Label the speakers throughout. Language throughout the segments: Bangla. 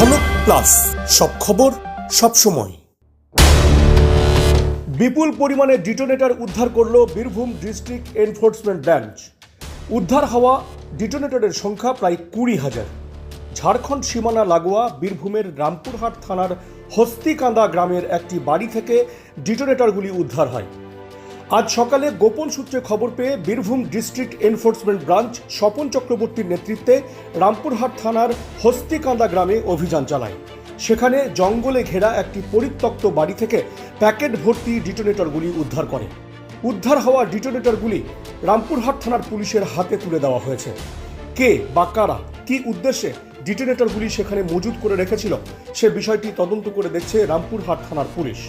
Speaker 1: ঝলক প্লাস। সব খবর, সব সময়। বিপুল পরিমাণে ডিটোনেটর উদ্ধার করল বীরভূম ডিস্ট্রিক্ট এনফোর্সমেন্ট ব্রাঞ্চ উদ্ধার হওয়া ডিটোনেটরের সংখ্যা প্রায় কুড়ি হাজার। ঝাড়খণ্ড সীমানা লাগোয়া বীরভূমের রামপুরহাট থানার হস্তিকান্দা গ্রামের একটি বাড়ি থেকে ডিটোনেটরগুলি উদ্ধার হয়। আজ সকালে গোপন সূত্রে খবর পেয়ে Birbhum district enforcement branch Swapan চক্রবর্তীর নেতৃত্বে রামপুরহাট থানার হস্তিকান্দা গ্রামে অভিযান চালায়। সেখানে জঙ্গলে ঘেরা একটি পরিত্যক্ত বাড়ি থেকে প্যাকেট ভর্তি ডিটোনেটরগুলি উদ্ধার করে। উদ্ধার হওয়া ডিটোনেটরগুলি রামপুরহাট থানার পুলিশের হাতে তুলে দেওয়া হয়েছে। কে বা কারা, কি উদ্দেশ্যে ডিটোনেটরগুলি সেখানে মজুদ করে রেখেছিল, সে বিষয়টি তদন্ত করে দেখছে রামপুরহাট থানার পুলিশ।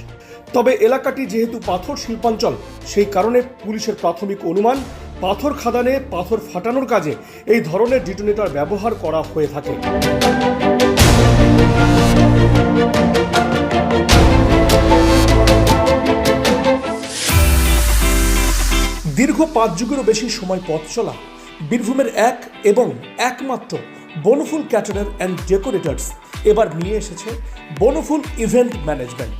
Speaker 1: তবে এলাকাটি যেহেতু পাথর শিল্পাঞ্চল, সেই কারণে পুলিশের প্রাথমিক অনুমান, পাথর খাদানে পাথর ফাটানোর কাজে এই ধরনের ডিটোনেটর ব্যবহার করা হয়ে থাকে। দীর্ঘ পাঁচ যুগেরও বেশি সময় পথ চলা, বীরভূমের এক এবং একমাত্র বনফুল ক্যাটারার অ্যান্ড ডেকোরেটার্স এবার নিয়ে এসেছে বনফুল ইভেন্ট ম্যানেজমেন্ট।